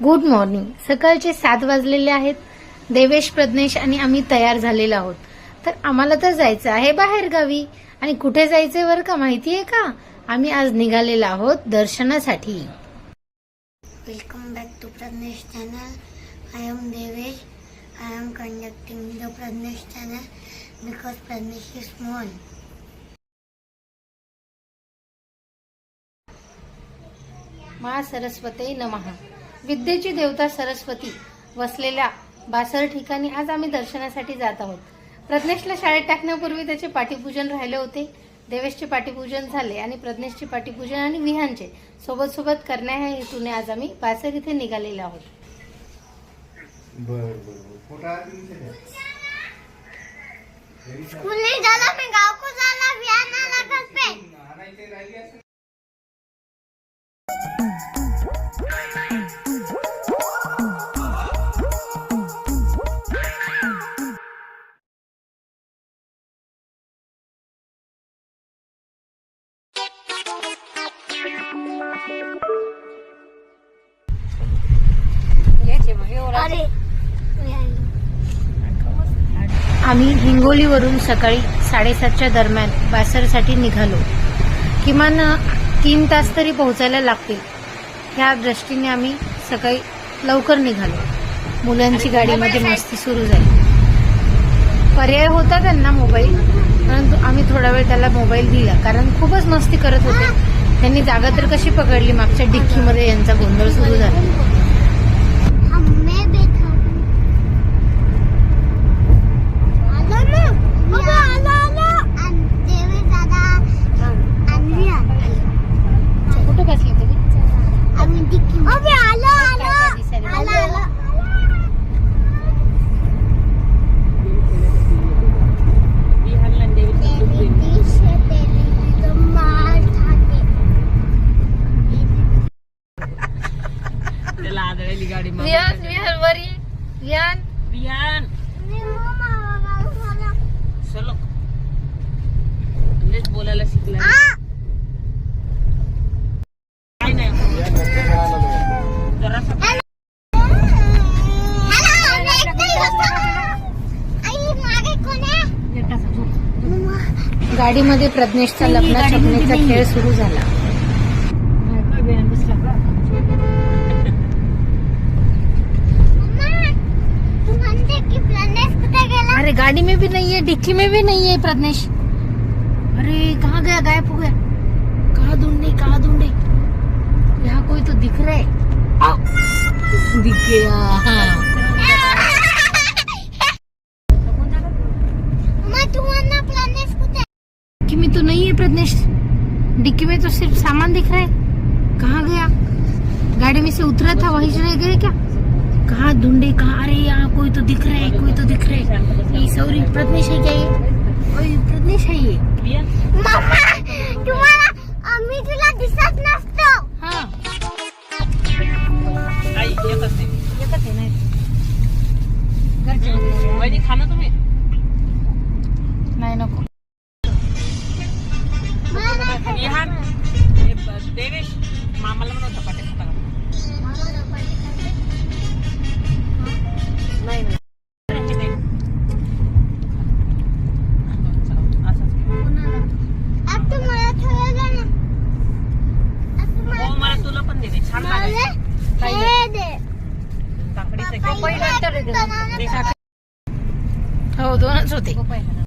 Good morning सकाळचे सात वाजलेले आहेत. देवेश प्रज्ञेश आणि आम्ही तयार झालेलो आहोत. तर आम्हाला तर जायचं आहे बाहेर गावी. आणि कुठे जायचंय बरं का माहितीये का? आम्ही आज निघालेलो आहोत दर्शनासाठी. Welcome back to Pradnesh channel. I am Devesh. I am conducting the Pradnesh channel because Pradnesh is small. मा सरस्वती नमहा विद्येची देवता सरस्वती वसलेल्या बासर ठिकाणी आज आम्ही दर्शनासाठी जात आहोत. प्रज्ञेशला शाळेत टाकण्यापूर्वी त्याचे पाठीपूजन राहिले होते. देवेशचे पाठीपूजन झाले आणि प्रज्ञेशचे पाठीपूजन आणि विहानचे सोबत सोबत करण्या ह्या हेतूने आज आम्ही बासर इथे निघालेलो आहोत. स्कूल नहीं जाला मैं गांव को लगल पे अरे. आम्ही हिंगोलीवरून सकाळी साडेसातच्या दरम्यान बासरसाठी निघालो. किमान तीन तास तरी पोहोचायला लागतील. ह्या दृष्टीने आम्ही सकाळी लवकर निघालो. मुलांची गाडीमध्ये मस्ती सुरू झाली. पर्याय होता त्यांना मोबाईल परंतु आम्ही थोडा वेळ त्याला मोबाईल दिला कारण खूपच मस्ती करत होते. त्यांनी जागा तर कशी पकडली मागच्या डिक्कीमध्ये यांचा गोंधळ सुरू झाला हम मैं बैठा हूँ आलो ना अबे आलो आलो देवे दादा अन्वी आलो कुठे बसले तुम्ही आम्ही डिक्की अबे आलो आलो आलो आलो त्याला आदळली गाडी मग. विहान विहान वरी विहान विहान चलो लयच बोलायला शिकला काय नाही जरासं गाडीमध्ये प्रज्ञेशचा लग्न छपण्याचा खेळ सुरू झाला. अरे गाड़ी में भी नहीं है डिक्की में भी नहीं है प्रज्ञेश. अरे कहाँ गया? गायब हो गया. कहाँ ढूंढे कहाँ ढूंढे? यहाँ कोई तो दिख रहा है। दिख गया हाँ डिक्की में तो नहीं है प्रज्ञेश डिक्की में तो सिर्फ सामान दिख रहा है कहाँ गया? गाड़ी में से उतरा था वहीं से रह गए क्या? कहाँ ढूंढे कहाँ? अरे यहाँ कोई तो दिख रहा है कोई तो दिख रहा है। ये सौरी प्रज्ञेश है क्या ये देवेश मामाला म्हणून चपात्या खाता? नाही नाही हे मला तुला पण दे छान काकडीचं घे. पपई नंतर दे. बनाना दे खा. हो दोनच होते पुऱ्या.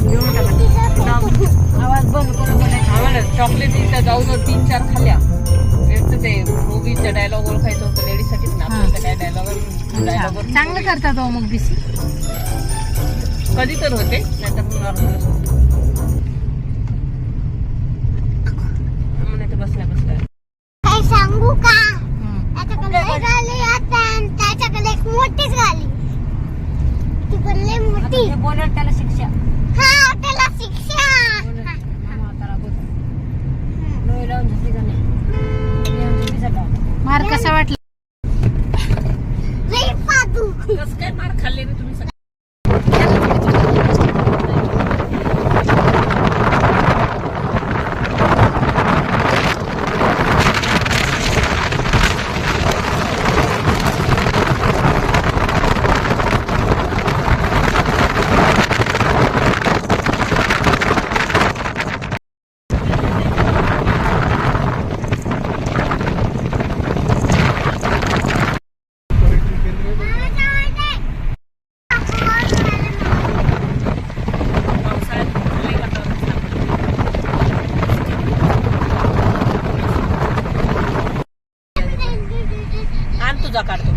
घेऊन टाका आवाज बंद करून बोलायचं चॉकलेट इथं जाऊन तीन चार खाल्ल्या ते मूवीचा डायलॉग ओळखायचं होतं. लेडीजसाठीच ना काय डायलॉग चांगलं करतात तो मग बीसी कधी तर होते नाहीतर मग काय सांगू का? त्याच्याकडे झाली आता त्याच्याकडे एक मोठीच झाली ती मोठी. बोलत त्याला शिक्षा. Vamos a matar a la. No era donde se. आण काढतो.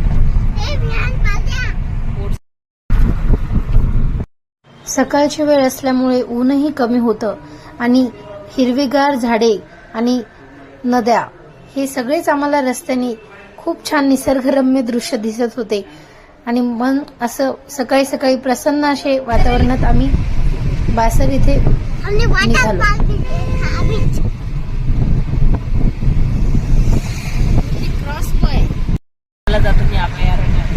सकाळची वेळ असल्यामुळे ऊनही कमी होतं आणि हिरवीगार झाडे आणि नद्या हे सगळेच आम्हाला रस्त्याने खूप छान निसर्गरम्य दृश्य दिसत होते. आणि मन असं सकाळी सकाळी प्रसन्न असे वातावरणात आम्ही बासर इथे निघालो वाटर निकालो. पार्क भी देखा अभी मला जातो मी अभयारण्यात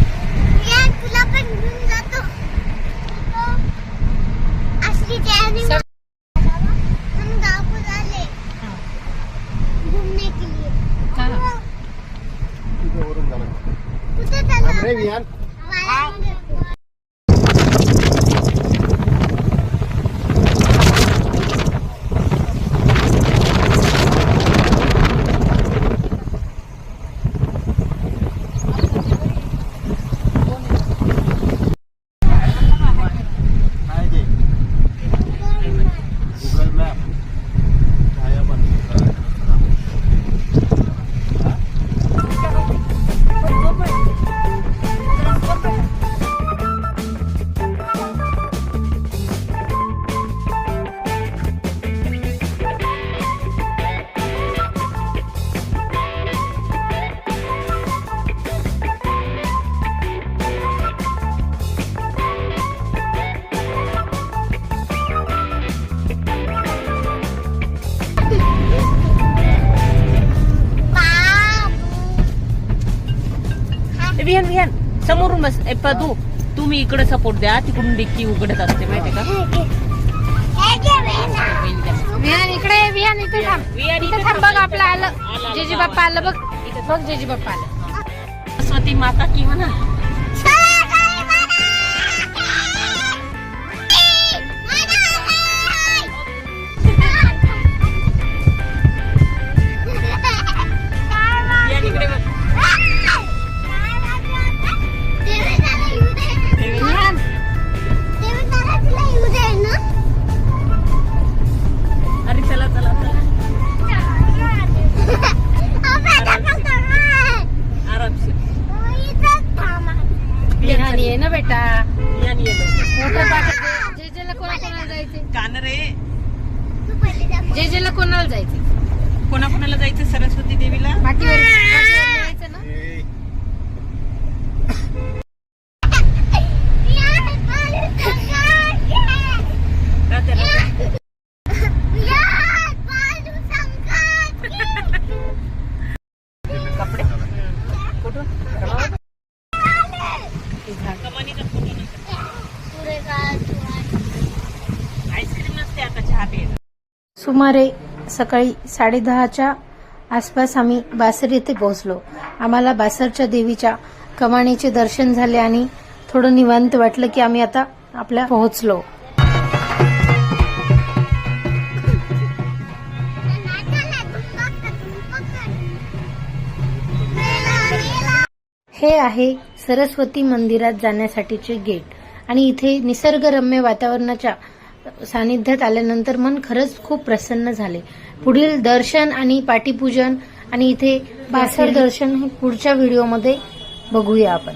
यार तुला पण घेऊन जातो असली तयारी हम गावपूर आले घूमने के लिए तिथं वरून झालं कुठे थांब चला रे विहान वाळामध्ये. काय विहान विहान. समोरून बस ए, पदू तुम्ही इकडे सपोर्ट द्या तिकडून डिक्की उघडत असते माहितीये का. विहान. इकडे विहान इथे थांब. विहान इथे इथे थांब बघ आपलं आलं. आलं, जेजी. बाप्पा आलं बघ. बघ जेजी बाप्पा आलं. सरस्वती माता की म्हणा कोणाला जायचे कान रे तू पहिले जा. जेजेला कोणाला जायचे कोणाकोणाला जायचं सरस्वती देवीला? सुमारे सकाळी साडेदहाच्या आसपास आम्ही बासर येथे पोहोचलो. आम्हाला बासरच्या देवीच्या कमाणीचे दर्शन झाले आणि थोडं निवांत वाटलं की आम्ही आता आपल्या पोहोचलो. हे आहे सरस्वती मंदिरात जाण्यासाठीचे गेट आणि इथे निसर्गरम्य वातावरणाच्या सानिध्यात आल्यानंतर मन खरंच खूप प्रसन्न झाले. पुढील दर्शन आणि पाटीपूजन आणि इथे बासर दर्शन हे पुढच्या व्हिडिओमध्ये बघूया आपण.